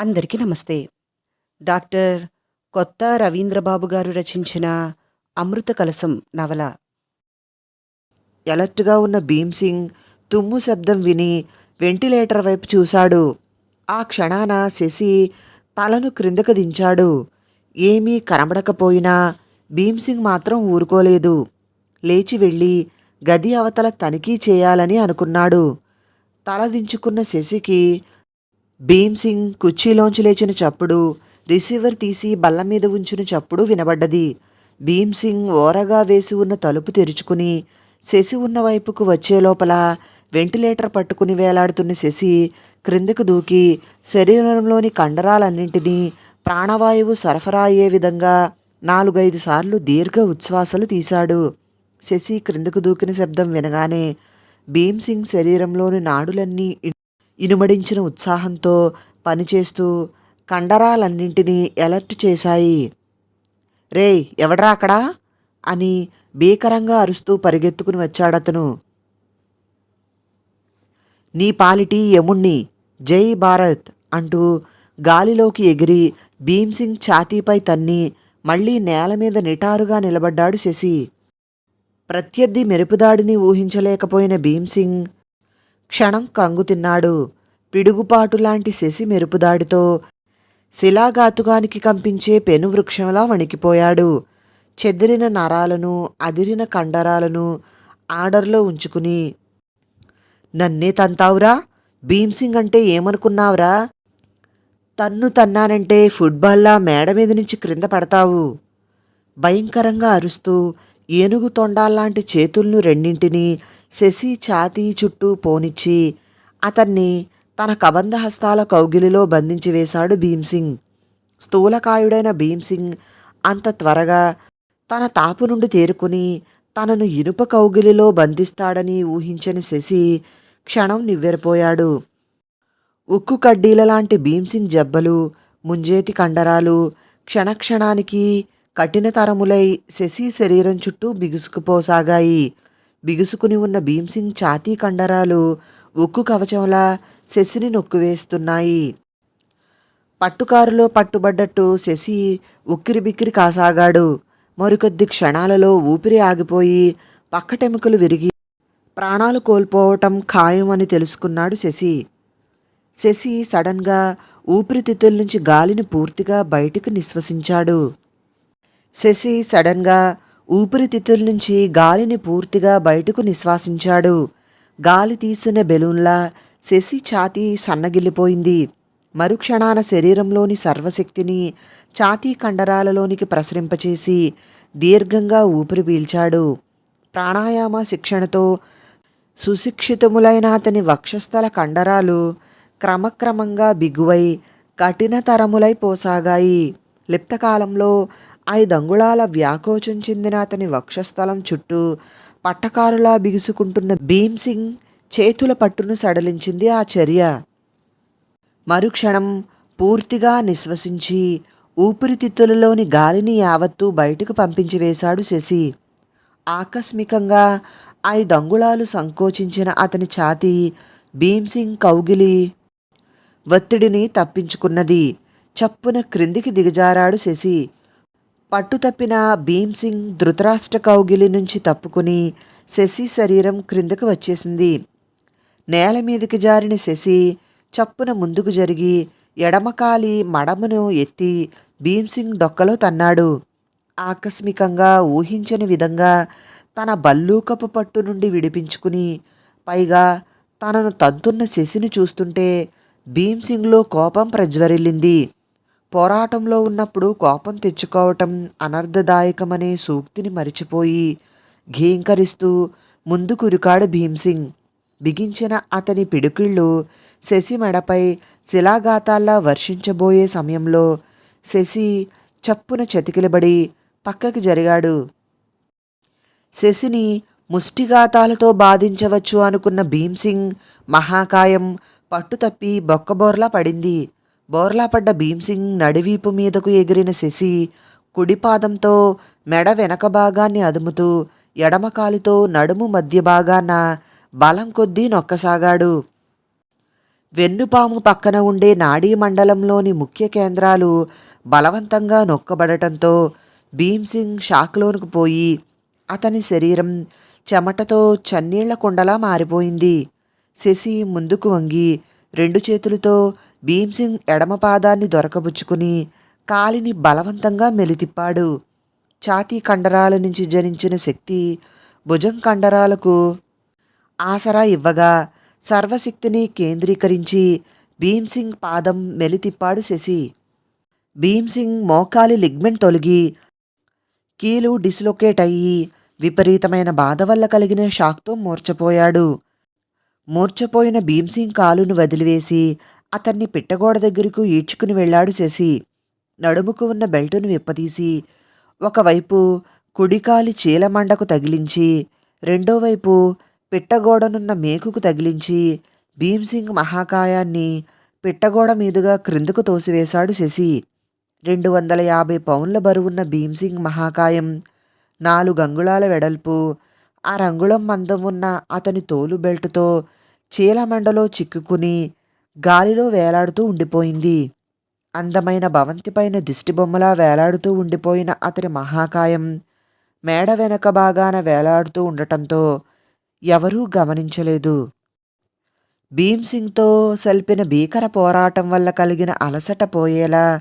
అందరికీ నమస్తే. డాక్టర్ కొత్త రవీంద్రబాబు గారు రచించిన అమృత కలసం నవల. ఎలర్ట్గా ఉన్న భీమ్సింగ్ తుమ్ము శబ్దం విని వెంటిలేటర్ వైపు చూశాడు. ఆ క్షణాన శశి తలను క్రిందకు దించాడు. ఏమీ కనబడకపోయినా భీమ్ సింగ్ మాత్రం ఊరుకోలేదు. లేచి వెళ్ళి గది అవతల తనిఖీ చేయాలని అనుకున్నాడు. తల దించుకున్న శశికి భీమ్ సింగ్ కుర్చీలోంచి లేచిన చప్పుడు రిసీవర్ తీసి బల్ల మీద ఉంచిన చప్పుడు వినబడ్డది. భీమ్ సింగ్ ఓరగా వేసి ఉన్న తలుపు తెరుచుకుని శశి ఉన్న వైపుకు వచ్చే లోపల వెంటిలేటర్ పట్టుకుని వేలాడుతున్న శశి క్రిందకు దూకి శరీరంలోని కండరాలన్నింటినీ ప్రాణవాయువు సరఫరా అయ్యే విధంగా నాలుగైదు సార్లు దీర్ఘ ఉచ్ఛ్వాసలు తీశాడు. శశి క్రిందకు దూకిన శబ్దం వినగానే భీమ్ సింగ్ శరీరంలోని నాడులన్నీ ఇనుమడించిన ఉత్సాహంతో పనిచేస్తూ కండరాలన్నింటినీ ఎలర్ట్ చేశాయి. రేయ్ ఎవడ్రా అక్కడా? అని భీకరంగా అరుస్తూ పరిగెత్తుకుని వచ్చాడతను. నీ పాలిటి యముణ్ణి జై భారత్ అంటూ గాలిలోకి ఎగిరి భీమ్సింగ్ ఛాతీపై తన్ని మళ్ళీ నేల మీద నిటారుగా నిలబడ్డాడు శశి. ప్రత్యర్థి మెరుపుదాడిని ఊహించలేకపోయిన భీమ్సింగ్ క్షణం కంగు తిన్నాడు పిడుగుపాటు లాంటి శశి మెరుపుదాడితో శిలాఘాతుకానికి కంపించే పెనువృక్షంలా వణికిపోయాడు. చెదిరిన నరాలను అదిరిన కండరాలను ఆర్డర్లో ఉంచుకుని నన్నే తంతావురా? భీమ్సింగ్ అంటే ఏమనుకున్నావురా? తన్ను తన్నానంటే ఫుట్బాల్లా మేడ మీద నుంచి క్రింద పడతావు. భయంకరంగా అరుస్తూ ఏనుగు తొండాల్లాంటి చేతులను రెండింటినీ శశి ఛాతీ చుట్టూ పోనిచ్చి అతన్ని తన కబంధ హస్తాల కౌగిలిలో బంధించి వేశాడు భీమ్సింగ్. స్థూలకాయుడైన భీమ్సింగ్ అంత త్వరగా తన తాపు నుండి తేరుకుని తనను ఇనుప కౌగిలిలో బంధిస్తాడని ఊహించని శశి క్షణం నివ్వెరపోయాడు. ఉక్కు కడ్డీల లాంటి భీమ్సింగ్ జబ్బలు ముంజేతి కండరాలు క్షణక్షణానికి కఠినతరములై శశి శరీరం చుట్టూ బిగుసుకుపోసాగాయి. బిగుసుకుని ఉన్న భీమ్సింగ్ ఛాతీ కండరాలు ఉక్కు కవచంలా శశిని నొక్కువేస్తున్నాయి. పట్టుకారులో పట్టుబడ్డట్టు శశి ఉక్కిరిబిక్కిరి కాసాగాడు. మరికొద్ది క్షణాలలో ఊపిరి ఆగిపోయి పక్కటెముకలు విరిగి ప్రాణాలు కోల్పోవటం ఖాయం అని తెలుసుకున్నాడు శశి. శశి సడన్గా ఊపిరితిత్తుల నుంచి గాలిని పూర్తిగా బయటికి నిశ్వసించాడు. శశి సడన్గా ఊపిరితిత్తుల నుంచి గాలిని పూర్తిగా బయటకు నిశ్వాసించాడు. గాలి తీసిన బెలూన్లా శశి ఛాతీ సన్నగిల్లిపోయింది. మరుక్షణాన శరీరంలోని సర్వశక్తిని ఛాతీ కండరాలలోనికి ప్రసరింపచేసి దీర్ఘంగా ఊపిరి పీల్చాడు. ప్రాణాయామ శిక్షణతో సుశిక్షితములైన అతని వక్షస్థల కండరాలు క్రమక్రమంగా బిగువై కఠినతరములైపోసాగాయి లిప్తకాలంలో ఐదంగుళాల వ్యాకోచం చెందిన అతని వక్షస్థలం చుట్టూ పట్టకారులా బిగుసుకుంటున్న భీమ్సింగ్ చేతుల పట్టును సడలించింది ఆ చర్య. మరుక్షణం పూర్తిగా నిశ్వసించి ఊపిరితిత్తులలోని గాలిని యావత్తూ బయటకు పంపించివేశాడు శశి. ఆకస్మికంగా ఐదంగుళాలు సంకోచించిన అతని ఛాతీ భీమ్సింగ్ కౌగిలి ఒత్తిడిని తప్పించుకున్నది. చప్పున క్రిందికి దిగజారాడు శశి. పట్టుతప్పిన భీమ్సింగ్ ధృతరాష్ట్ర కౌగిలి నుంచి తప్పుకుని శశి శరీరం క్రిందకు వచ్చేసింది. నేల మీదకి జారిన శశి చప్పున ముందుకు జరిగి ఎడమకాలి మడమను ఎత్తి భీమ్సింగ్ డొక్కలో తన్నాడు. ఆకస్మికంగా ఊహించని విధంగా తన బల్లూకపు పట్టు నుండి విడిపించుకుని పైగా తనను తంతున్న శశిని చూస్తుంటే భీమ్సింగ్లో కోపం ప్రజ్వరిల్లింది. పోరాటంలో ఉన్నప్పుడు కోపం తెచ్చుకోవటం అనర్థదాయకమనే సూక్తిని మరిచిపోయి ఘీంకరిస్తూ ముందుకురికాడు భీమ్సింగ్. బిగించిన అతని పిడుకిళ్ళు శశి మెడపై శిలాఘాతాల్లా వర్షించబోయే సమయంలో శశి చప్పున చతికిలబడి పక్కకి జరిగాడు. శశిని ముష్టిఘాతాలతో బాధించవచ్చు అనుకున్న భీమ్సింగ్ మహాకాయం పట్టుతప్పి బొక్కబోర్లా పడింది. బోర్లాపడ్డ భీమ్సింగ్ నడివీపు మీదకు ఎగిరిన శశి కుడిపాదంతో మెడ వెనక భాగాన్ని అదుముతూ ఎడమకాలుతో నడుము మధ్య భాగాన బలం కొద్దీ నొక్కసాగాడు. వెన్నుపాము పక్కన ఉండే నాడీ మండలంలోని ముఖ్య కేంద్రాలు బలవంతంగా నొక్కబడటంతో భీమ్సింగ్ షాక్లోనికి పోయి అతని శరీరం చెమటతో చన్నీళ్ళ కుండలా మారిపోయింది. శశి ముందుకు వంగి రెండు చేతులతో భీమ్సింగ్ ఎడమ పాదాన్ని దొరకబుచ్చుకుని కాలిని బలవంతంగా మెలితిప్పాడు. ఛాతీ కండరాల నుంచి జనించిన శక్తి భుజం కండరాలకు ఆసరా ఇవ్వగా సర్వశక్తిని కేంద్రీకరించి భీమ్సింగ్ పాదం మెలితిప్పాడు శశి. భీమ్సింగ్ మోకాలి లిగ్మెంట్ తొలగి కీలు డిస్లొకేట్ అయ్యి విపరీతమైన బాధ వల్ల కలిగిన షాక్తో మూర్చపోయాడు మూర్చపోయిన భీమ్సింగ్ కాలును వదిలివేసి అతన్ని పిట్టగోడ దగ్గరకు ఈడ్చుకుని వెళ్ళాడు శశి. నడుముకు ఉన్న బెల్టును విప్పదీసి ఒకవైపు కుడికాలి చీలమండకు తగిలించి రెండోవైపు పిట్టగోడనున్న మేకుకు తగిలించి భీమ్సింగ్ మహాకాయాన్ని పిట్టగోడ మీదుగా క్రిందకు తోసివేశాడు శశి. రెండు వందల యాభై పౌన్ల బరువున్న భీమ్సింగ్ మహాకాయం నాలుగు అంగుళాల వెడల్పు ఆ రంగుళం మందం ఉన్న అతని తోలు బెల్టుతో చీలమండలో చిక్కుకుని గాలిలో వేలాడుతూ ఉండిపోయింది. అందమైన భవంతిపైన దిష్టిబొమ్మలా వేలాడుతూ ఉండిపోయిన అతని మహాకాయం మేడ వెనక భాగాన వేలాడుతూ ఉండటంతో ఎవరూ గమనించలేదు. భీమ్సింగ్తో సల్పిన భీకర పోరాటం వల్ల కలిగిన అలసట పోయేలా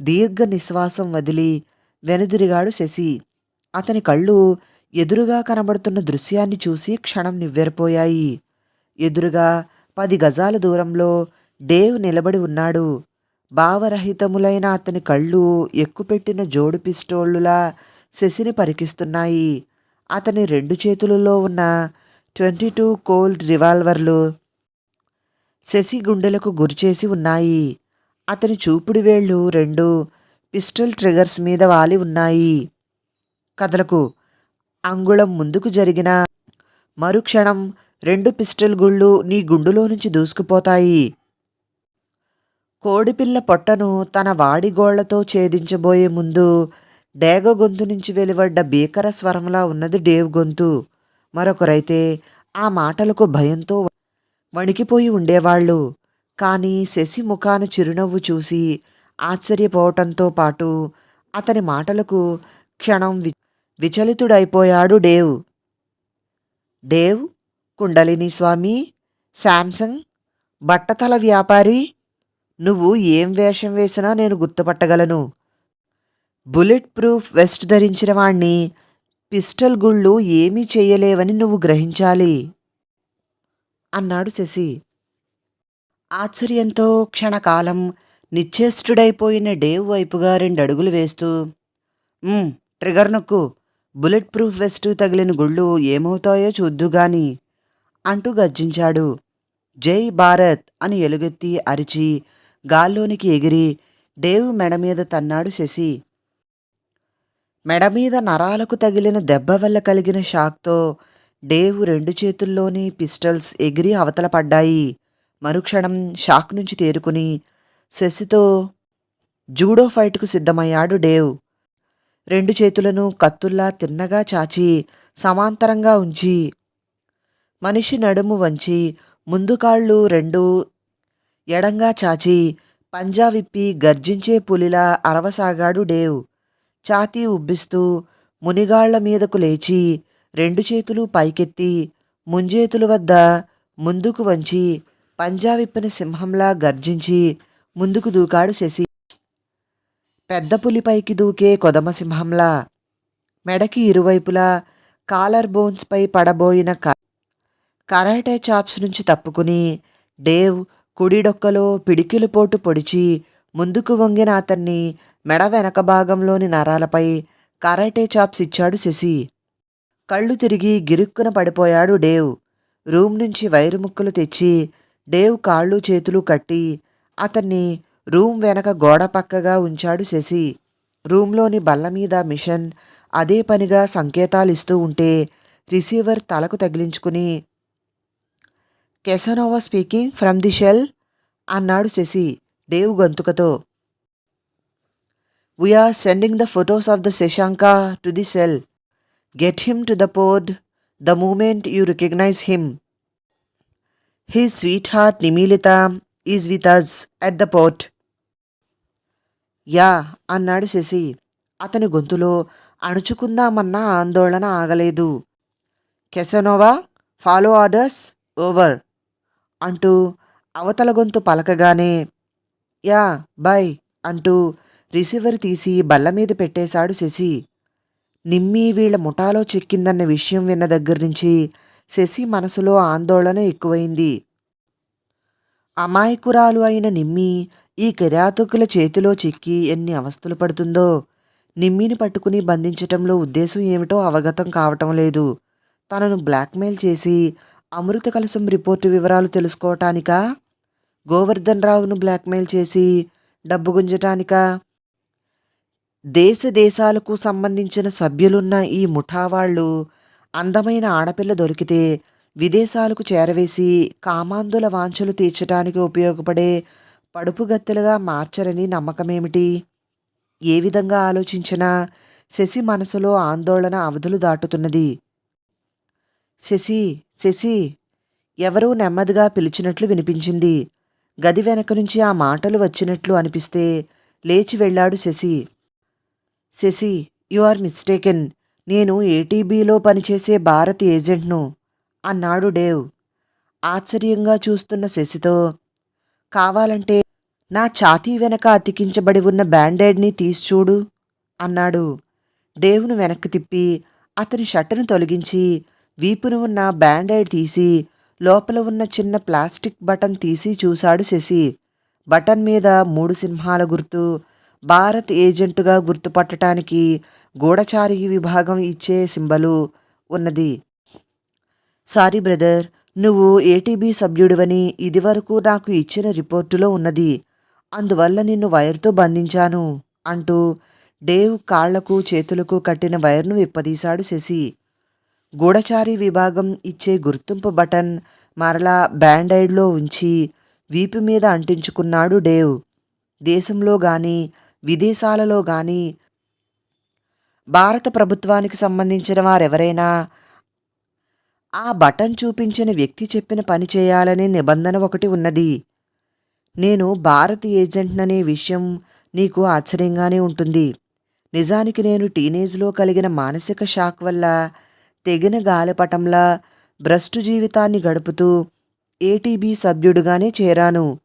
దీర్ఘ నిశ్వాసం వదిలి వెనుదిరిగాడు శశి. అతని కళ్ళు ఎదురుగా కనబడుతున్న దృశ్యాన్ని చూసి క్షణం నివ్వెరపోయాయి. ఎదురుగా పది గజాల దూరంలో డేవ్ నిలబడి ఉన్నాడు. భావరహితములైన అతని కళ్ళు ఎక్కుపెట్టిన జోడు పిస్టోళ్ళులా శశిని పరికిస్తున్నాయి. అతని రెండు చేతులలో ఉన్న ట్వంటీ టూ కోల్డ్ రివాల్వర్లు శశి గుండెలకు గురిచేసి ఉన్నాయి. అతని చూపుడు వేళ్ళు రెండు పిస్టల్ ట్రిగర్స్ మీద వాలి ఉన్నాయి. కదలకు అంగుళం ముందుకు జరిగిన మరుక్షణం రెండు పిస్టల్ గుళ్ళు నీ గుండులో నుంచి దూసుకుపోతాయి. కోడిపిల్ల పొట్టను తన వాడిగోళ్ళతో ఛేదించబోయే ముందు డేగ గొంతు నుంచి వెలువడ్డ భీకర స్వరంలా ఉన్నది డేవ్ గొంతు. మరొకరైతే ఆ మాటలకు భయంతో వణికిపోయి ఉండేవాళ్ళు. కానీ శశి ముఖాన చిరునవ్వు చూసి ఆశ్చర్యపోవటంతో పాటు అతని మాటలకు క్షణం విచలితుడైపోయాడు డేవ్. డేవ్ కుండలిని స్వామి శాంసంగ్ బట్టతల వ్యాపారి నువ్వు ఏం వేషం వేసినా నేను గుర్తుపట్టగలను. బుల్లెట్ ప్రూఫ్ వెస్ట్ ధరించిన వాణ్ణి పిస్టల్ గుళ్ళు ఏమీ చేయలేవని నువ్వు గ్రహించాలి. అన్నాడు శశి. ఆశ్చర్యంతో క్షణకాలం నిశ్చేష్టుడైపోయిన డేవ్ వైపుగా రెండు అడుగులు వేస్తూ ట్రిగర్ నొక్కు. బుల్లెట్ ప్రూఫ్ వెస్ట్ తగిలిన గుళ్ళు ఏమవుతాయో చూద్దుగాని అంటూ గర్జించాడు. జై భారత్ అని ఎలుగెత్తి అరిచి గాల్లోనికి ఎగిరి డేవ్ మెడ మీద తన్నాడు శశి. మెడ మీద నరాలకు తగిలిన దెబ్బ వల్ల కలిగిన షాక్తో డేవ్ రెండు చేతుల్లోని పిస్టల్స్ ఎగిరి అవతల పడ్డాయి. మరుక్షణం షాక్ నుంచి తేరుకుని శశితో జూడో ఫైట్కు సిద్ధమయ్యాడు డేవ్. రెండు చేతులను కత్తుల్లా తిన్నగా చాచి సమాంతరంగా ఉంచి మనిషి నడుము వంచి ముందు కాళ్ళు రెండు ఎడంగా చాచి పంజా విప్పి గర్జించే పులిలా అరవసాగాడు డేవ్. ఛాతీ ఉబ్బిస్తూ మునిగాళ్ళ మీదకు లేచి రెండు చేతులు పైకెత్తి ముంజేతుల వద్ద ముందుకు వంచి పంజా విప్పిన సింహంలా గర్జించి ముందుకు దూకాడు శశి. పెద్ద పులిపైకి దూకే కొదమ సింహంలా మెడకి ఇరువైపులా కాలర్ బోన్స్పై పడబోయిన కా కరాటే చాప్స్ నుంచి తప్పుకుని డేవ్ కుడి డొక్కలో పిడికిలు పోటు పొడిచి ముందుకు వంగిన అతన్ని మెడ వెనక భాగంలోని నరాలపై కరాటే చాప్స్ ఇచ్చాడు శశి. కళ్ళు తిరిగి గిరుక్కున పడిపోయాడు డేవ్. రూమ్ నుంచి వైరు ముక్కలు తెచ్చి డేవ్ కాళ్ళు చేతులు కట్టి అతన్ని రూమ్ వెనక గోడ పక్కగా ఉంచాడు శశి. రూమ్లోని బల్ల మీద మిషన్ అదే పనిగా సంకేతాలిస్తూ ఉంటే రిసీవర్ తలకు తగిలించుకుని Casanova speaking from the shell అన్నాడు Shashi Dave గొంతుకతో we are sending the photos of the Shashanka to the cell get him to the port the moment you recognise him sweet heart Nimilita is with us at the port ya అన్నాడు శశి. అతని గొంతులో అణుచుకుందామన్న ఆందోళన ఆగలేదు. కెసనోవా follow orders over అంటూ అవతల గొంతు పలకగానే ya bye అంటూ రిసీవర్ తీసి బల్ల మీద పెట్టేశాడు శశి. నిమ్మి వీళ్ళ ముఠాలో చిక్కిందన్న విషయం విన్న దగ్గర నుంచి శశి మనసులో ఆందోళన ఎక్కువైంది. అమాయకురాలు అయిన నిమ్మి ఈ కిరాతకుల చేతిలో చిక్కి ఎన్ని అవస్థలు పడుతుందో నిమ్మిని పట్టుకుని బంధించటంలో ఉద్దేశం ఏమిటో అవగతం కావటం లేదు. తనను బ్లాక్మెయిల్ చేసి అమృత కలసం రిపోర్టు వివరాలు తెలుసుకోవటానికా? గోవర్ధన్ రావును బ్లాక్మెయిల్ చేసి డబ్బు గుంజటానికా? దేశ దేశాలకు సంబంధించిన సభ్యులున్న ఈ ముఠా వాళ్ళు అందమైన ఆడపిల్ల దొరికితే విదేశాలకు చేరవేసి కామాంధుల వాంఛలు తీర్చడానికి ఉపయోగపడే పడుపుగత్తెలుగా మార్చరని నమ్మకమేమిటి? ఏ విధంగా ఆలోచించినా శశి మనసులో ఆందోళన అవధులు దాటుతున్నది. శశి శశి ఎవరూ నెమ్మదిగా పిలిచినట్లు వినిపించింది. గది వెనక నుంచి ఆ మాటలు వచ్చినట్లు అనిపిస్తే లేచి వెళ్ళాడు Shashi. Shashi you are mistaken. నేను ఏటీబీలో పనిచేసే భారత్ ఏజెంట్ను అన్నాడు డేవ్. ఆశ్చర్యంగా చూస్తున్న శశితో కావాలంటే నా ఛాతీ వెనక అతికించబడి ఉన్న బ్యాండేడ్ని తీసి చూడు అన్నాడు. డేవ్ను వెనక్కి తిప్పి అతని షర్టును తొలగించి వీపును ఉన్న బ్యాండైడ్ తీసి లోపల ఉన్న చిన్న ప్లాస్టిక్ బటన్ తీసి చూశాడు శశి. బటన్ మీద మూడు సింహాల గుర్తు భారత్ ఏజెంటుగా గుర్తుపట్టడానికి గూఢచారి విభాగం ఇచ్చే సింబలు ఉన్నది. సారీ బ్రదర్ నువ్వు ఏటీబీ సభ్యుడివని ఇదివరకు నాకు ఇచ్చిన రిపోర్టులో ఉన్నది. అందువల్ల నిన్ను వైర్తో బంధించాను అంటూ డేవ్ కాళ్ళకు చేతులకు కట్టిన వైర్ను విప్పదీశాడు శశి. గూఢచారి విభాగం ఇచ్చే గుర్తింపు బటన్ మరలా బ్యాండైడ్లో ఉంచి వీపు మీద అంటించుకున్నాడు డేవ్. దేశంలో గాని విదేశాలలో గాని భారత ప్రభుత్వానికి సంబంధించిన వారెవరైనా ఆ బటన్ చూపించిన వ్యక్తి చెప్పిన పని చేయాలనే నిబంధన ఒకటి ఉన్నది. నేను భారత్ ఏజెంట్ననే విషయం నీకు ఆశ్చర్యంగానే ఉంటుంది. నిజానికి నేను టీనేజ్లో కలిగిన మానసిక షాక్ వల్ల తెగిన గాలిపటంలా భ్రష్టు జీవితాన్ని గడుపుతూ ఏటీబీ సభ్యుడిగానే చేరాను.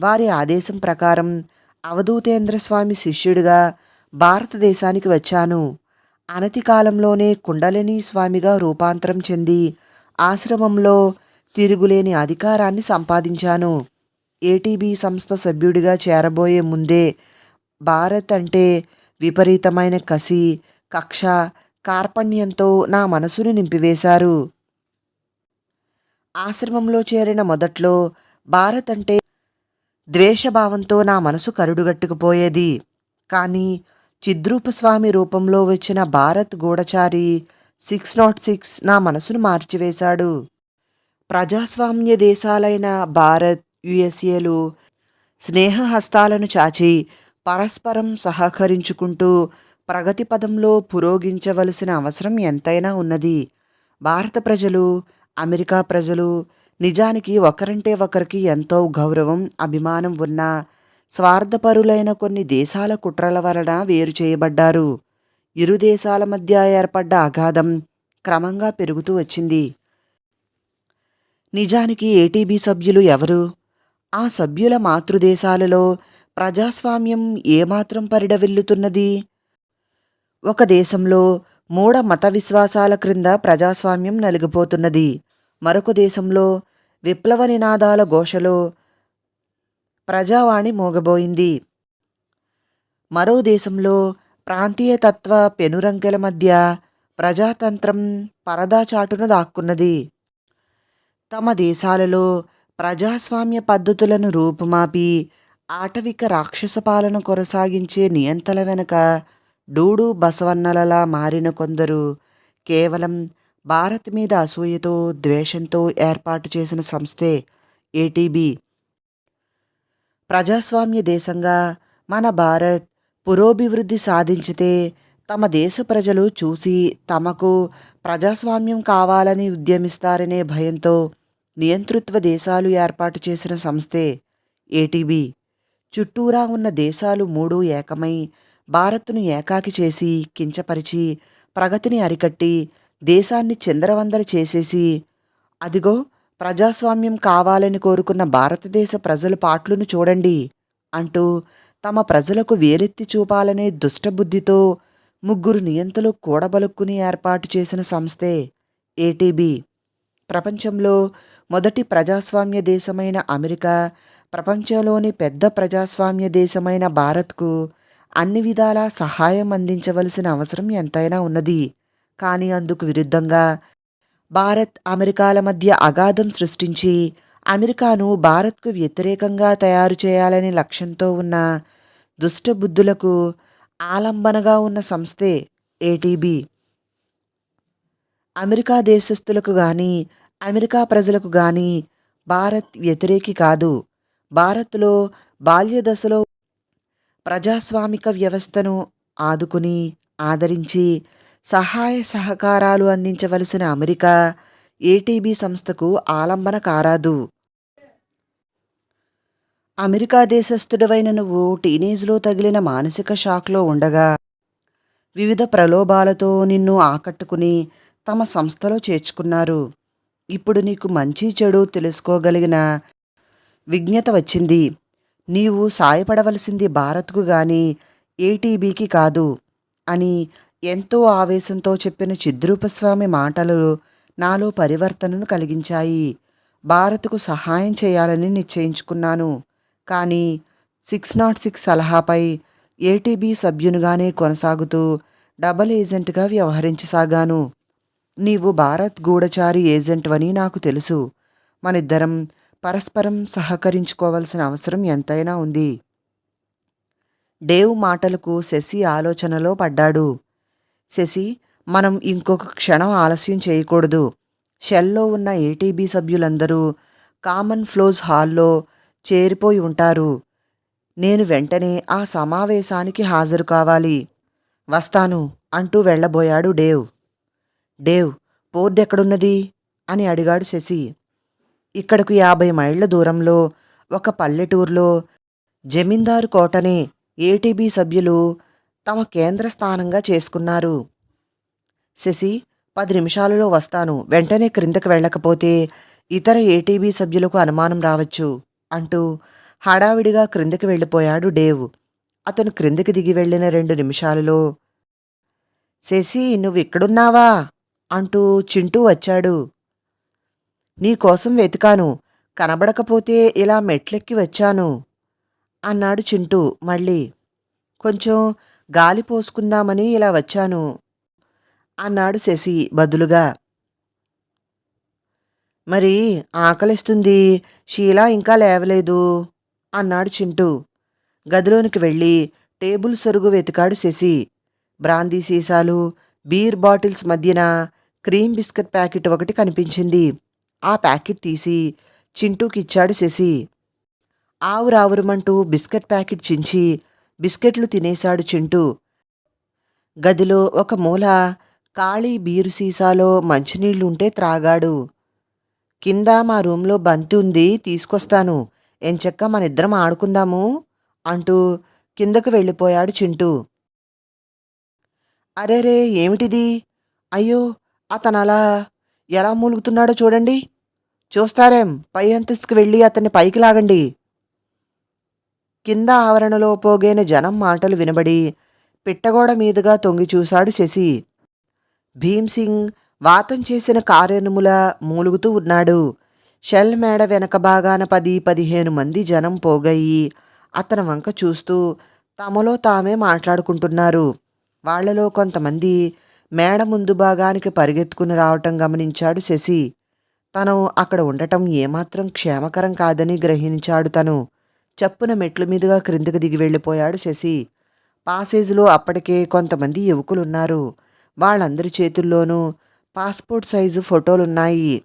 వారి ఆదేశం ప్రకారం అవధూతేంద్ర స్వామి శిష్యుడిగా భారతదేశానికి వచ్చాను. అనతి కాలంలోనే కుండలిని స్వామిగా రూపాంతరం చెంది ఆశ్రమంలో తిరుగులేని అధికారాన్ని సంపాదించాను. ఏటీబీ సంస్థ సభ్యుడిగా చేరబోయే ముందే భారత్ అంటే విపరీతమైన కసి కక్ష కార్పణ్యంతో నా మనసును నింపివేశారు. ఆశ్రమంలో చేరిన మొదట్లో భారత్ అంటే ద్వేషభావంతో నా మనసు కరుడుగట్టుకుపోయేది. కానీ చిద్రూపస్వామి రూపంలో వచ్చిన భారత్ గూఢచారి సిక్స్ నాట్ సిక్స్ నా మనసును మార్చివేశాడు. ప్రజాస్వామ్య దేశాలైన భారత్ యుఎస్ఏలు స్నేహహస్తాలను చాచి పరస్పరం సహకరించుకుంటూ ప్రగతి పదంలో పురోగించవలసిన అవసరం ఎంతైనా ఉన్నది. భారత ప్రజలు అమెరికా ప్రజలు నిజానికి ఒకరంటే ఒకరికి ఎంతో గౌరవం అభిమానం ఉన్న స్వార్థపరులైన కొన్ని దేశాల కుట్రల వలన వేరు చేయబడ్డారు. ఇరు దేశాల మధ్య ఏర్పడ్డ అగాధం క్రమంగా పెరుగుతూ వచ్చింది. నిజానికి ఏటీబీ సభ్యులు ఎవరు? ఆ సభ్యుల మాతృదేశాలలో ప్రజాస్వామ్యం ఏమాత్రం పరిడవిల్లుతున్నది? ఒక దేశంలో మూఢ మత విశ్వాసాల క్రింద ప్రజాస్వామ్యం నలిగిపోతున్నది. మరొక దేశంలో విప్లవ నినాదాల ఘోషలో ప్రజావాణి మోగబోయింది. మరో దేశంలో ప్రాంతీయ తత్వ పెనురంకెల మధ్య ప్రజాతంత్రం పరదా చాటున దాక్కున్నది. తమ దేశాలలో ప్రజాస్వామ్య పద్ధతులను రూపుమాపి ఆటవిక రాక్షస పాలన కొనసాగించే నియంతల వెనుక డూడు బసవన్నలలా మారిన కొందరు కేవలం భారత్ మీద అసూయతో ద్వేషంతో ఏర్పాటు చేసిన సంస్థే ఏటీబీ. ప్రజాస్వామ్య దేశంగా మన భారత్ పురోభివృద్ధి సాధించితే తమ దేశ ప్రజలు చూసి తమకు ప్రజాస్వామ్యం కావాలని ఉద్యమిస్తారనే భయంతో నియంతృత్వ దేశాలు ఏర్పాటు చేసిన సంస్థే ఏటీబీ. చుట్టూరా ఉన్న దేశాలు మూడు ఏకమై భారత్ను ఏకాకి చేసి కించపరిచి ప్రగతిని అరికట్టి దేశాన్ని చందరవందర చేసేసి అదిగో ప్రజాస్వామ్యం కావాలని కోరుకున్న భారతదేశ ప్రజల పాట్లును చూడండి అంటూ తమ ప్రజలకు వేలెత్తి చూపాలనే దుష్టబుద్ధితో ముగ్గురు నియంతలు కూడబలుక్కుని ఏర్పాటు చేసిన సంస్థే ఏటీబీ. ప్రపంచంలో మొదటి ప్రజాస్వామ్య దేశమైన అమెరికా ప్రపంచంలోని పెద్ద ప్రజాస్వామ్య దేశమైన భారత్కు అన్ని విధాలా సహాయం అందించవలసిన అవసరం ఎంతైనా ఉన్నది. కానీ అందుకు విరుద్ధంగా భారత్ అమెరికాల మధ్య అగాధం సృష్టించి అమెరికాను భారత్కు వ్యతిరేకంగా తయారు చేయాలనే లక్ష్యంతో ఉన్న దుష్టబుద్ధులకు ఆలంబనగా ఉన్న సంస్థే ఏటీబీ అమెరికా దేశస్థులకు గాని అమెరికా ప్రజలకు గాని భారత్ వ్యతిరేకి కాదు. భారత్లో బాల్య దశలో ప్రజాస్వామిక వ్యవస్థను ఆదుకుని ఆదరించి సహాయ సహకారాలు అందించవలసిన అమెరికా ఏటీబీ సంస్థకు ఆలంబన కారాదు. అమెరికా దేశస్థుడవైన నువ్వు టీనేజ్లో తగిలిన మానసిక షాక్లో ఉండగా వివిధ ప్రలోభాలతో నిన్ను ఆకట్టుకుని తమ సంస్థలో చేర్చుకున్నారు. ఇప్పుడు నీకు మంచి చెడు తెలుసుకోగలిగిన విజ్ఞత వచ్చింది. నీవు సాయపడవలసింది భారత్కు గాని ఏటీబీకి కాదు అని ఎంతో ఆవేశంతో చెప్పిన చిద్రూపస్వామి మాటలు నాలో పరివర్తనను కలిగించాయి. భారత్కు సహాయం చేయాలని నిశ్చయించుకున్నాను. కానీ సిక్స్ నాట్ సిక్స్ సలహాపై ఏటీబీ సభ్యునిగానే కొనసాగుతూ డబల్ ఏజెంట్గా వ్యవహరించసాగాను. నీవు భారత్ గూఢచారి ఏజెంట్వని నాకు తెలుసు. మనిద్దరం పరస్పరం సహకరించుకోవాల్సిన అవసరం ఎంతైనా ఉంది. డేవ్ మాటలకు శశి ఆలోచనలో పడ్డాడు. శశి మనం ఇంకొక క్షణం ఆలస్యం చేయకూడదు. షెల్లో ఉన్న ఏటీబీ సభ్యులందరూ కామన్ ఫ్లోజ్ హాల్లో చేరిపోయి ఉంటారు. నేను వెంటనే ఆ సమావేశానికి హాజరు కావాలి. వస్తాను అంటూ వెళ్ళబోయాడు డేవ్. డేవ్ బోర్డు ఎక్కడున్నది అని అడిగాడు శశి. ఇక్కడకు యాభై మైళ్ళ దూరంలో ఒక పల్లెటూరులో జమీందారు కోటని ఏటీబీ సభ్యులు తమ కేంద్ర స్థానంగా చేసుకున్నారు. శశి పది నిమిషాలలో వస్తాను. వెంటనే క్రిందకు వెళ్ళకపోతే ఇతర ఏటీబీ సభ్యులకు అనుమానం రావచ్చు అంటూ హడావిడిగా క్రిందకి వెళ్ళిపోయాడు డేవ్. అతను క్రిందకి దిగి వెళ్ళిన రెండు నిమిషాలలో శశి నువ్వు ఇక్కడున్నావా అంటూ చింటూ వచ్చాడు. నీకోసం వెతికాను. కనబడకపోతే ఇలా మెట్లెక్కి వచ్చాను అన్నాడు చింటూ మళ్ళీ. కొంచెం గాలి పోసుకుందామని ఇలా వచ్చాను అన్నాడు శశి బదులుగా. మరి ఆకలిస్తుంది. షీలా ఇంకా లేవలేదు అన్నాడు చింటూ. గదిలోనికి వెళ్ళి టేబుల్ సరుగు వెతికాడు శశి. బ్రాందీ సీసాలు బీర్ బాటిల్స్ మధ్యన క్రీమ్ బిస్కెట్ ప్యాకెట్ ఒకటి కనిపించింది. ఆ ప్యాకెట్ తీసి చింటూకి ఇచ్చాడు శశి. ఆవురావురమంటూ బిస్కెట్ ప్యాకెట్ చించి బిస్కెట్లు తినేశాడు చింటూ. గదిలో ఒక మూల ఖాళీ బీరు సీసాలో మంచినీళ్ళుంటే త్రాగాడు. కింద మా రూంలో బంతి ఉంది తీసుకొస్తాను. ఎంచక్క మనిద్దరం ఆడుకుందాము అంటూ కిందకు వెళ్ళిపోయాడు చింటూ. అరేరే ఏమిటిది? అయ్యో అతనలా ఎలా మూలుగుతున్నాడో చూడండి. చూస్తారేం? పై అంతస్తుకు వెళ్ళి అతన్ని పైకి లాగండి. కింద ఆవరణలో పోగైన జనం మాటలు వినబడి పిట్టగోడ మీదుగా తొంగి చూశాడు శశి. భీమ్సింగ్ వాతం చేసిన కారెనుముల మూలుగుతూ ఉన్నాడు. షెల్ మేడ వెనక భాగాన పది పదిహేను మంది జనం పోగయి అతని వంక చూస్తూ తమలో తామే మాట్లాడుకుంటున్నారు. వాళ్ళలో కొంతమంది మేడ ముందు భాగానికి పరిగెత్తుకుని రావటం గమనించాడు శశి. తను అక్కడ ఉండటం ఏమాత్రం క్షేమకరం కాదని గ్రహించాడు తను. చప్పున మెట్ల మీదుగా క్రిందికి దిగి వెళ్ళిపోయాడు శశి. పాసేజ్లో అప్పటికే కొంతమంది యువకులున్నారు. వాళ్ళందరి చేతుల్లోనూ పాస్పోర్ట్ సైజు ఫోటోలున్నాయి.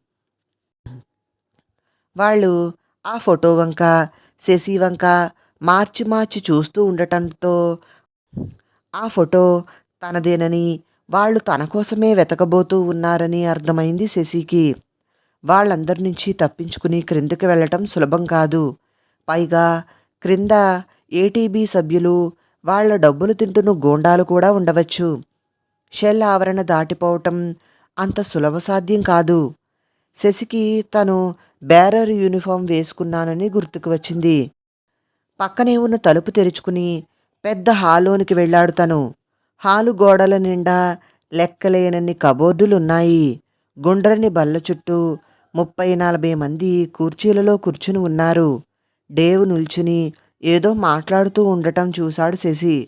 వాళ్ళు ఆ ఫోటో వంక శశి వంక మార్చి మార్చి చూస్తూ ఉండటంతో ఆ ఫోటో తనదేనని వాళ్ళు తన కోసమే వెతకబోతూ ఉన్నారని అర్థమైంది శశికి. వాళ్ళందరి నుంచి తప్పించుకుని క్రిందకి వెళ్ళటం సులభం కాదు. పైగా క్రింద ఏటీబీ సభ్యులు వాళ్ళ డబ్బులు తింటున్న గోండాలు కూడా ఉండవచ్చు. షెల్ ఆవరణ దాటిపోవటం అంత సులభ సాధ్యం కాదు. శశికి తను బేరర్ యూనిఫామ్ వేసుకున్నానని గుర్తుకు వచ్చింది. పక్కనే ఉన్న తలుపు తెరుచుకుని పెద్ద హాల్లోనికి వెళ్ళాడు తను. హాలు గోడల నిండా లెక్కలేనన్ని కబోర్డులున్నాయి. గుండ్రని బల్ల చుట్టూ ముప్పై నలభై మంది కుర్చీలలో కూర్చుని ఉన్నారు. డేవ్ నిల్చుని ఏదో మాట్లాడుతూ ఉండటం చూశాడు శశి.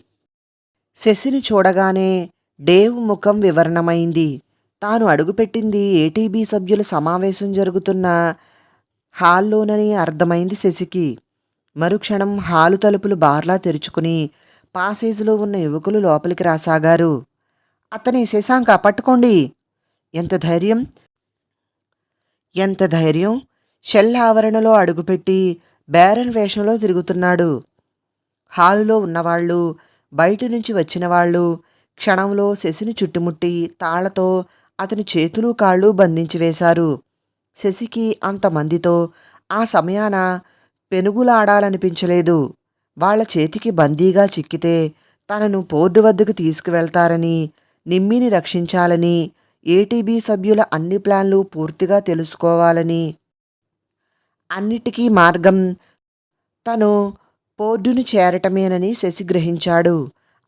శశిని చూడగానే డేవ్ ముఖం వివరణమైంది. తాను అడుగుపెట్టింది ఏటీబీ సభ్యుల సమావేశం జరుగుతున్న హాల్లోనని అర్థమైంది శశికి. మరుక్షణం హాలు తలుపులు బార్లా తెరుచుకుని పాసేజ్లో ఉన్న యువకులు లోపలికి రాసాగారు అతని శశాంక పట్టుకోండి. ఎంత ధైర్యం? ఎంత ధైర్యం? షెల్ ఆవరణలో అడుగుపెట్టి బేరన్ వేషంలో తిరుగుతున్నాడు. హాలులో ఉన్నవాళ్ళు బయట నుంచి వచ్చిన వాళ్ళు క్షణంలో శశిని చుట్టుముట్టి తాళ్ళతో అతని చేతులు కాళ్ళు బంధించి వేశారు. శశికి అంతమందితో ఆ సమయాన పెనుగులాడాలనిపించలేదు. వాళ్ళ చేతికి బందీగా చిక్కితే తనను పోర్డు వద్దకు తీసుకువెళ్తారని నిమ్మిని రక్షించాలని ఏటీబీ సభ్యుల అన్ని ప్లాన్లు పూర్తిగా తెలుసుకోవాలని. అన్నిటికీ మార్గం తను పోర్డును చేరటమేనని శశి గ్రహించాడు.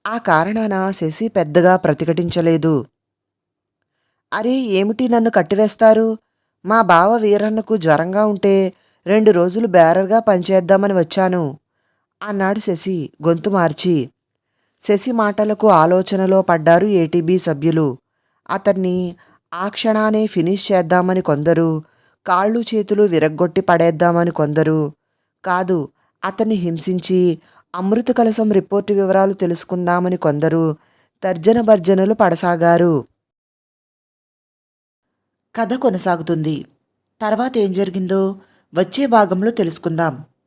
ఆ కారణాన శశి పెద్దగా ప్రతిఘటించలేదు. అరే ఏమిటి నన్ను కట్టివేస్తారు? మా బావ వీరన్నకు జ్వరంగా ఉంటే రెండు రోజులు బేరర్గా పనిచేద్దామని వచ్చాను. అన్నాడు శశి. గొంతు మార్చి. శశి మాటలకు ఆలోచనలో పడ్డారు ఏటీబీ సభ్యులు. అతన్ని ఆ క్షణానే ఫినిష్ చేద్దామని కొందరు కాళ్ళు చేతులు విరగ్గొట్టి పడేద్దామని కొందరు. కాదు అతన్ని హింసించి అమృత కలసం రిపోర్టు వివరాలు తెలుసుకుందామని కొందరు తర్జన భర్జనలు పడసాగారు. కథ కొనసాగుతుంది. తర్వాత ఏం జరిగిందో వచ్చే భాగంలో తెలుసుకుందాం.